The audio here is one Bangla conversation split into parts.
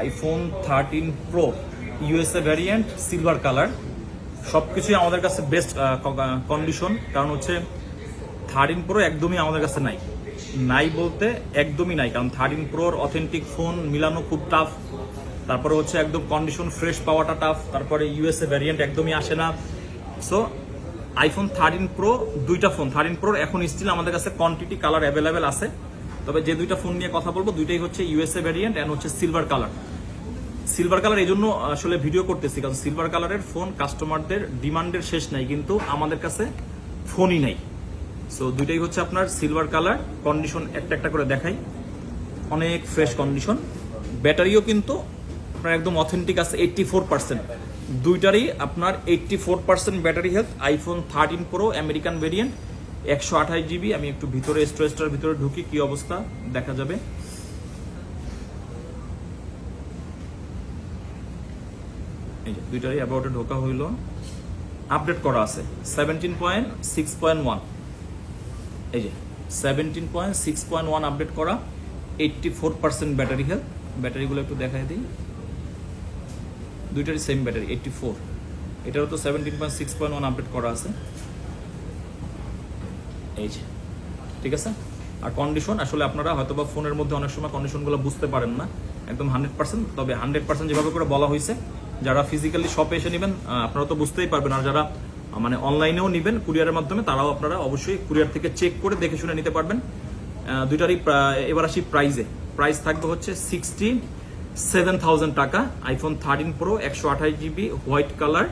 IPhone thirteen pro USA variant silver colour সব কিছুই আমাদের কাছে বেস্ট কন্ডিশন কারণ হচ্ছে থার্টিন প্রো একদমই আমাদের কাছে নাই। নাই বলতে একদমই নাই। কারণ থার্টিন প্রোর অথেন্টিক ফোন মিলানো খুব টাফ তারপরে হচ্ছে একদম কন্ডিশন ফ্রেশ পাওয়াটা টাফ তারপরে ইউএসএ ভ্যারিয়েন্ট একদমই আসে না। সো আইফোন থার্টিন প্রো দুইটা ফোন থার্টিন প্রোর এখন স্টিল আমাদের কাছে কোয়ান্টিটি কালার অ্যাভেলেবেল আছে। তবে যে দুইটা ফোন নিয়ে কথা বলব, দুইটাই হচ্ছে ইউএসএ ভ্যারিয়েন্ট অ্যান্ড হচ্ছে সিলভার কালার সিলভার কালার এই জন্য আসলে ভিডিও করতেছি, কারণ সিলভার কালারের ফোন কাস্টমারদের ডিমান্ডের শেষ নাই, কিন্তু আমাদের কাছে ফোনই নাই। সো দুইটাই হচ্ছে আপনার সিলভার কালার কন্ডিশন একটা একটা করে দেখাই। অনেক ফ্রেশ কন্ডিশন ব্যাটারিও কিন্তু আপনার একদম অথেন্টিক আছে এইটটি ফোর পার্সেন্ট দুইটারই আপনার eighty four percent battery health iPhone thirteen pro American variant একশো আঠাশ জিবি, আমি একটু ভিতরে স্টোরেজটার ভিতরে ঢুকি, কি অবস্থা? দেখা যাবে। এই যে, দুইটারই অ্যাবাউটে ঢোকা হইল। আপডেট করা আছে seventeen point six point one এই যে seventeen point six point one update করা eighty four percent battery health ব্যাটারিগুলো একটু দেখাই দিই। দুইটারই সেম ব্যাটারি এইটটি ফোর এটারও তো seventeen point six point one update করা আছে। এই যে, ঠিক আছে? আর কন্ডিশন আসলে আপনারা হয়তো বা ফোনের মধ্যে অনেক সময় কন্ডিশনগুলো বুঝতে পারেন না, একদম হান্ড্রেড পার্সেন্ট তবে হান্ড্রেড পার্সেন্ট যেভাবে করে বলা হয়েছে, যারা ফিজিক্যালি শপে এসে নেবেন আপনারা তো বুঝতেই পারবেন, আর যারা মানে অনলাইনেও নেবেন কুরিয়ারের মাধ্যমে, তারাও আপনারা অবশ্যই কুরিয়ার থেকে চেক করে দেখে শুনে নিতে পারবেন। দুইটারই এবার আসি প্রাইজে প্রাইস থাকবে হচ্ছে সিক্সটি সেভেন থাউজেন্ড টাকা আইফোন থার্টিন প্রো একশো আঠাশ GB white colour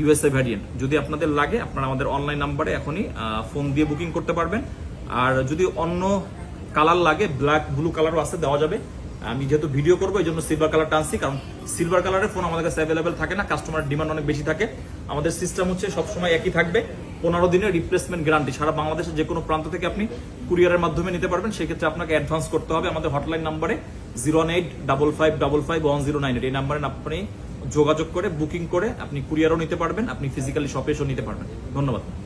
USA variant যদি আপনাদের লাগে, আপনারা আমাদের অনলাইন নাম্বারে এখনই ফোন দিয়ে বুকিং করতে পারবেন। আর যদি অন্য কালার লাগে ব্ল্যাক ব্লু কালারও আছে, দেওয়া যাবে। আমি যেহেতু ভিডিও করব, এই জন্য সিলভার কালার টানছি কারণ সিলভার কালারের ফোন আমাদের কাছে অ্যাভেলেবেল থাকে না কাস্টমার ডিমান্ড অনেক বেশি থাকে। আমাদের সিস্টেম হচ্ছে সবসময় একই থাকবে, পনেরো দিনের রিপ্লেসমেন্ট গ্যারান্টি সারা বাংলাদেশের যে কোনো প্রান্ত থেকে আপনি কুরিয়ারের মাধ্যমে নিতে পারবেন সেক্ষেত্রে আপনাকে অ্যাডভান্স করতে হবে। আমাদের হটলাইন নাম্বারে zero eight double five double five one zero nine eight এই নাম্বারে আপনি যোগাযোগ করে বুকিং করে আপনি কুরিয়ারও নিতে পারবেন আপনি ফিজিক্যালি শপে নিতে পারবেন। ধন্যবাদ।